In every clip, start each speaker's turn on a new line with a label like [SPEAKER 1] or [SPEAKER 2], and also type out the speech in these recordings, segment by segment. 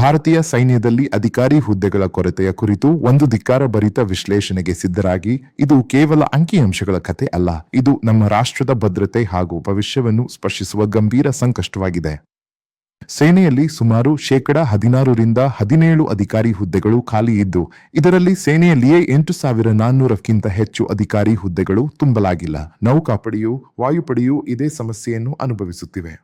[SPEAKER 1] ಭಾರತೀಯ ಸೈನ್ಯದಲ್ಲಿ ಅಧಿಕಾರಿ ಹುದ್ದೆಗಳ ಕೊರತೆಯ ಕುರಿತು ಒಂದು ಧಿಕ್ಕಾರ ಭರಿತ ವಿಶ್ಲೇಷಣೆಗೆ ಸಿದ್ಧರಾಗಿ, ಇದು ಕೇವಲ ಅಂಕಿಅಂಶಗಳ ಕಥೆ ಅಲ್ಲ, ಇದು ನಮ್ಮ ರಾಷ್ಟ್ರದ ಭದ್ರತೆ ಹಾಗೂ ಭವಿಷ್ಯವನ್ನು ಸ್ಪರ್ಶಿಸುವ ಗಂಭೀರ ಸಂಕಷ್ಟವಾಗಿದೆ. ಸೇನೆಯಲ್ಲಿ ಸುಮಾರು ಶೇಕಡ ಹದಿನಾರರಿಂದ ಹದಿನೇಳು ಅಧಿಕಾರಿ ಹುದ್ದೆಗಳು ಖಾಲಿ ಇದ್ದು, ಇದರಲ್ಲಿ ಸೇನೆಯಲ್ಲಿಯೇ ಎಂಟು ಸಾವಿರ ನಾನ್ನೂರಕ್ಕಿಂತ ಹೆಚ್ಚು ಅಧಿಕಾರಿ ಹುದ್ದೆಗಳು ತುಂಬಲಾಗಿಲ್ಲ. ನೌಕಾಪಡೆಯು, ವಾಯುಪಡೆಯು ಇದೇ ಸಮಸ್ಯೆಯನ್ನು ಅನುಭವಿಸುತ್ತಿವೆ.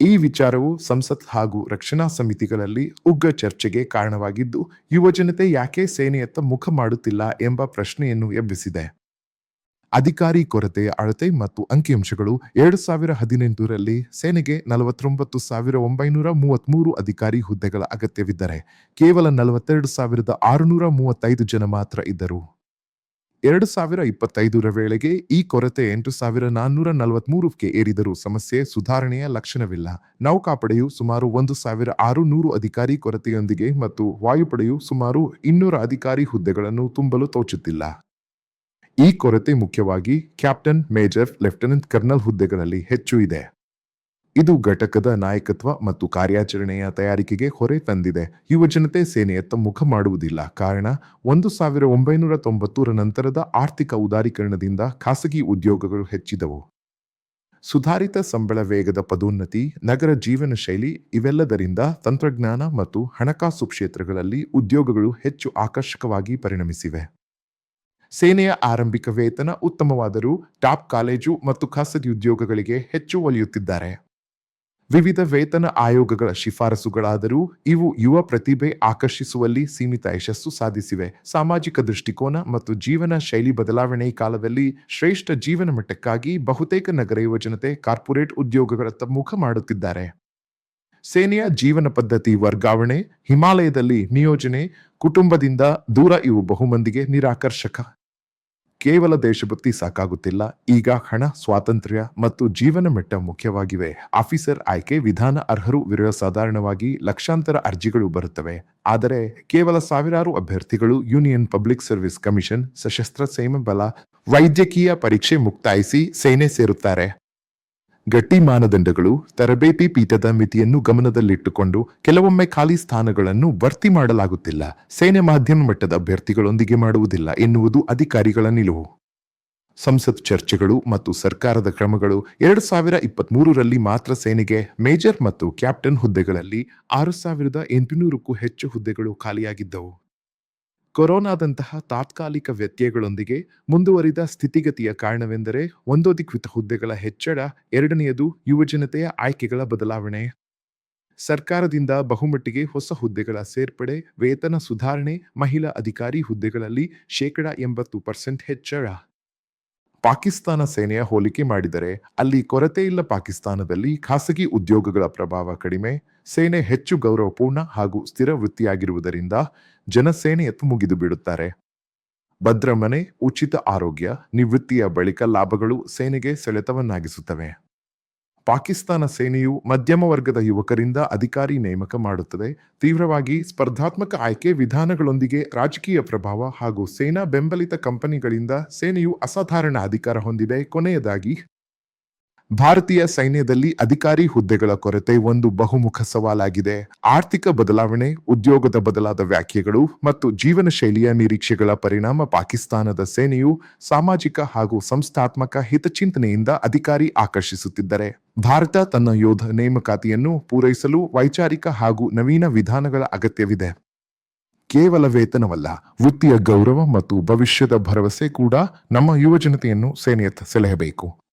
[SPEAKER 1] ಈ ವಿಚಾರವು ಸಂಸತ್ ಹಾಗೂ ರಕ್ಷಣಾ ಸಮಿತಿಗಳಲ್ಲಿ ಉಗ್ರ ಚರ್ಚೆಗೆ ಕಾರಣವಾಗಿದ್ದು ಯುವಜನತೆ ಯಾಕೆ ಸೇನೆಯತ್ತ ಮುಖ ಮಾಡುತ್ತಿಲ್ಲ ಎಂಬ ಪ್ರಶ್ನೆಯನ್ನು ಎಬ್ಬಿಸಿದೆ. ಅಧಿಕಾರಿ ಕೊರತೆ, ಅಳತೆ ಮತ್ತು ಅಂಕಿಅಂಶಗಳು ಎರಡು ಸಾವಿರ ಹದಿನೆಂಟರಲ್ಲಿ ಸೇನೆಗೆ ನಲವತ್ತೊಂಬತ್ತು ಸಾವಿರ ಒಂಬೈನೂರ ಮೂವತ್ಮೂರು ಅಧಿಕಾರಿ ಹುದ್ದೆಗಳ ಅಗತ್ಯವಿದ್ದರೆ, ಕೇವಲ ನಲವತ್ತೆರಡು ಸಾವಿರದ ಆರುನೂರ ಮೂವತ್ತೈದು ಜನ ಮಾತ್ರ ಇದ್ದರು. ಎರಡು ಸಾವಿರ ಇಪ್ಪತ್ತೈದರ ವೇಳೆಗೆ ಈ ಕೊರತೆ ಎಂಟು ಸಾವಿರ ನಾನ್ನೂರ ನಲವತ್ಮೂರಕ್ಕೆ ಏರಿದರೂ ಸಮಸ್ಯೆ ಸುಧಾರಣೆಯ ಲಕ್ಷಣವಿಲ್ಲ. ನೌಕಾಪಡೆಯು ಸುಮಾರು ಒಂದು ಸಾವಿರ ಆರು ನೂರು ಅಧಿಕಾರಿ ಕೊರತೆಯೊಂದಿಗೆ ಮತ್ತು ವಾಯುಪಡೆಯು ಸುಮಾರು ಇನ್ನೂರ ಅಧಿಕಾರಿ ಹುದ್ದೆಗಳನ್ನು ತುಂಬಲು ತೋಚುತ್ತಿಲ್ಲ. ಈ ಕೊರತೆ ಮುಖ್ಯವಾಗಿ ಕ್ಯಾಪ್ಟನ್, ಮೇಜರ್, ಲೆಫ್ಟಿನೆಂಟ್, ಕರ್ನಲ್ ಹುದ್ದೆಗಳಲ್ಲಿ ಹೆಚ್ಚು ಇದೆ. ಇದು ಘಟಕದ ನಾಯಕತ್ವ ಮತ್ತು ಕಾರ್ಯಾಚರಣೆಯ ತಯಾರಿಕೆಗೆ ಹೊರೆ ತಂದಿದೆ. ಯುವಜನತೆ ಸೇನೆಯತ್ತ ಮುಖ ಮಾಡುವುದಿಲ್ಲ. ಕಾರಣ, ಒಂದು ಸಾವಿರ ಒಂಬೈನೂರ ತೊಂಬತ್ತರ ನಂತರದ ಆರ್ಥಿಕ ಉದಾರೀಕರಣದಿಂದ ಖಾಸಗಿ ಉದ್ಯೋಗಗಳು ಹೆಚ್ಚಿದವು. ಸುಧಾರಿತ ಸಂಬಳ ವೇಗದ ಪದೋನ್ನತಿ, ನಗರ ಜೀವನ ಶೈಲಿ ಇವೆಲ್ಲದರಿಂದ ತಂತ್ರಜ್ಞಾನ ಮತ್ತು ಹಣಕಾಸು ಕ್ಷೇತ್ರಗಳಲ್ಲಿ ಉದ್ಯೋಗಗಳು ಹೆಚ್ಚು ಆಕರ್ಷಕವಾಗಿ ಪರಿಣಮಿಸಿವೆ. ಸೇನೆಯ ಆರಂಭಿಕ ವೇತನ ಉತ್ತಮವಾದರೂ ಟಾಪ್ ಕಾಲೇಜು ಮತ್ತು ಖಾಸಗಿ ಉದ್ಯೋಗಗಳಿಗೆ ಹೆಚ್ಚು ಒಲಿಯುತ್ತಿದ್ದಾರೆ. ವಿವಿಧ ವೇತನ ಆಯೋಗಗಳ ಶಿಫಾರಸುಗಳಾದರೂ ಇವು ಯುವ ಪ್ರತಿಭೆ ಆಕರ್ಷಿಸುವಲ್ಲಿ ಸೀಮಿತ ಯಶಸ್ಸು ಸಾಧಿಸಿವೆ. ಸಾಮಾಜಿಕ ದೃಷ್ಟಿಕೋನ ಮತ್ತು ಜೀವನ ಶೈಲಿ ಬದಲಾವಣೆ ಕಾಲದಲ್ಲಿ ಶ್ರೇಷ್ಠ ಜೀವನ ಮಟ್ಟಕ್ಕಾಗಿ ಬಹುತೇಕ ನಗರ ಯುವಜನತೆ ಕಾರ್ಪೊರೇಟ್ ಉದ್ಯೋಗಗಳತ್ತ ಮುಖ ಮಾಡುತ್ತಿದ್ದಾರೆ. ಸೇನೆಯ ಜೀವನ ಪದ್ಧತಿ ವರ್ಗಾವಣೆ, ಹಿಮಾಲಯದಲ್ಲಿ ನಿಯೋಜನೆ, ಕುಟುಂಬದಿಂದ ದೂರ ಇವು ಬಹುಮಂದಿಗೆ ನಿರಾಕರ್ಷಕ ಕೇವಲ ದೇಶಭಕ್ತಿ ಸಾಕಾಗುತ್ತಿಲ್ಲ. ಈಗ ಹಣ, ಸ್ವಾತಂತ್ರ್ಯ ಮತ್ತು ಜೀವನ ಮಟ್ಟ ಮುಖ್ಯವಾಗಿವೆ. ಆಫೀಸರ್ ಆಯ್ಕೆ ವಿಧಾನ ಅರ್ಹರು ವಿರುವ ಸಾಧಾರಣವಾಗಿ ಲಕ್ಷಾಂತರ ಅರ್ಜಿಗಳು ಬರುತ್ತವೆ. ಆದರೆ ಕೇವಲ ಸಾವಿರಾರು ಅಭ್ಯರ್ಥಿಗಳು ಯೂನಿಯನ್ ಪಬ್ಲಿಕ್ ಸರ್ವಿಸ್ ಕಮಿಷನ್ ಸಶಸ್ತ್ರ ಸೇಮ ಬಲ ವೈದ್ಯಕೀಯ ಪರೀಕ್ಷೆ ಮುಕ್ತಾಯಿಸಿ ಸೇನೆ ಸೇರುತ್ತಾರೆ. ಗಟ್ಟಿ ಮಾನದಂಡಗಳು, ತರಬೇತಿ ಪೀಠದ ಮಿತಿಯನ್ನು ಗಮನದಲ್ಲಿಟ್ಟುಕೊಂಡು ಕೆಲವೊಮ್ಮೆ ಖಾಲಿ ಸ್ಥಾನಗಳನ್ನು ಭರ್ತಿ ಮಾಡಲಾಗುತ್ತಿಲ್ಲ. ಸೇನೆ ಮಾಧ್ಯಮ ಮಟ್ಟದ ಅಭ್ಯರ್ಥಿಗಳೊಂದಿಗೆ ಮಾಡುವುದಿಲ್ಲ ಎನ್ನುವುದು ಅಧಿಕಾರಿಗಳ ನಿಲುವು. ಸಂಸತ್ ಚರ್ಚೆಗಳು ಮತ್ತು ಸರ್ಕಾರದ ಕ್ರಮಗಳು ಎರಡು ಸಾವಿರ ಇಪ್ಪತ್ಮೂರರಲ್ಲಿ ಮಾತ್ರ ಸೇನೆಗೆ ಮೇಜರ್ ಮತ್ತು ಕ್ಯಾಪ್ಟನ್ ಹುದ್ದೆಗಳಲ್ಲಿ ಆರು ಸಾವಿರದ ಎಂಟುನೂರಕ್ಕೂ ಹೆಚ್ಚು ಹುದ್ದೆಗಳು ಖಾಲಿಯಾಗಿದ್ದವು. ಕೊರೋನಾದಂತಹ ತಾತ್ಕಾಲಿಕ ವ್ಯತ್ಯಯಗಳೊಂದಿಗೆ ಮುಂದುವರಿದ ಸ್ಥಿತಿಗತಿಯ ಕಾರಣವೆಂದರೆ ಒಂದೋಧಿಕೃತ ಹುದ್ದೆಗಳ ಹೆಚ್ಚಳ, ಎರಡನೆಯದು ಯುವಜನತೆಯ ಆಯ್ಕೆಗಳ ಬದಲಾವಣೆ. ಸರ್ಕಾರದಿಂದ ಬಹುಮಟ್ಟಿಗೆ ಹೊಸ ಹುದ್ದೆಗಳ ಸೇರ್ಪಡೆ, ವೇತನ ಸುಧಾರಣೆ, ಮಹಿಳಾ ಅಧಿಕಾರಿ ಹುದ್ದೆಗಳಲ್ಲಿ ಶೇಕಡ ಎಂಬತ್ತು ಪರ್ಸೆಂಟ್ ಹೆಚ್ಚಳ. ಪಾಕಿಸ್ತಾನ ಸೇನೆಯ ಹೋಲಿಕೆ ಮಾಡಿದರೆ ಅಲ್ಲಿ ಕೊರತೆ ಇಲ್ಲ ಪಾಕಿಸ್ತಾನದಲ್ಲಿ ಖಾಸಗಿ ಉದ್ಯೋಗಗಳ ಪ್ರಭಾವ ಕಡಿಮೆ, ಸೇನೆ ಹೆಚ್ಚು ಗೌರವಪೂರ್ಣ ಹಾಗೂ ಸ್ಥಿರ ವೃತ್ತಿಯಾಗಿರುವುದರಿಂದ ಜನಸೇನೆಯತ್ತ ಮುಗಿದು ಬಿಡುತ್ತಾರೆ ಭದ್ರಮನೆ, ಉಚಿತ ಆರೋಗ್ಯ, ನಿವೃತ್ತಿಯ ಬಳಿಕ ಲಾಭಗಳು ಸೇನೆಗೆ ಸೆಳೆತವನ್ನಾಗಿಸುತ್ತವೆ. ಪಾಕಿಸ್ತಾನ ಸೇನೆಯು ಮಧ್ಯಮ ವರ್ಗದ ಯುವಕರಿಂದ ಅಧಿಕಾರಿ ನೇಮಕ ಮಾಡುತ್ತದೆ. ತೀವ್ರವಾಗಿ ಸ್ಪರ್ಧಾತ್ಮಕ ಆಯ್ಕೆ ವಿಧಾನಗಳೊಂದಿಗೆ ರಾಜಕೀಯ ಪ್ರಭಾವ ಹಾಗೂ ಸೇನಾ ಬೆಂಬಲಿತ ಕಂಪನಿಗಳಿಂದ ಸೇನೆಯು ಅಸಾಧಾರಣ ಅಧಿಕಾರ ಹೊಂದಿದೆ. ಕೊನೆಯದಾಗಿ ಭಾರತೀಯ ಸೈನ್ಯದಲ್ಲಿ ಅಧಿಕಾರಿ ಹುದ್ದೆಗಳ ಕೊರತೆ ಒಂದು ಬಹುಮುಖ ಸವಾಲಾಗಿದೆ. ಆರ್ಥಿಕ ಬದಲಾವಣೆ, ಉದ್ಯೋಗದ ಬದಲಾದ ವ್ಯಾಖ್ಯೆಗಳು ಮತ್ತು ಜೀವನ ಶೈಲಿಯ ನಿರೀಕ್ಷೆಗಳ ಪರಿಣಾಮ ಪಾಕಿಸ್ತಾನದ ಸೇನೆಯು ಸಾಮಾಜಿಕ ಹಾಗೂ ಸಂಸ್ಥಾತ್ಮಕ ಹಿತಚಿಂತನೆಯಿಂದ ಅಧಿಕಾರಿ ಆಕರ್ಷಿಸುತ್ತಿದ್ದರೆ. ಭಾರತ ತನ್ನ ಯೋಧ ನೇಮಕಾತಿಯನ್ನು ಪೂರೈಸಲು ವೈಚಾರಿಕ ಹಾಗೂ ನವೀನ ವಿಧಾನಗಳ ಅಗತ್ಯವಿದೆ. ಕೇವಲ ವೇತನವಲ್ಲ, ವೃತ್ತಿಯ ಗೌರವ ಮತ್ತು ಭವಿಷ್ಯದ ಭರವಸೆ ಕೂಡ ನಮ್ಮ ಯುವಜನತೆಯನ್ನು ಸೇನೆಯತ್ತ ಸೆಳೆಯಬೇಕು.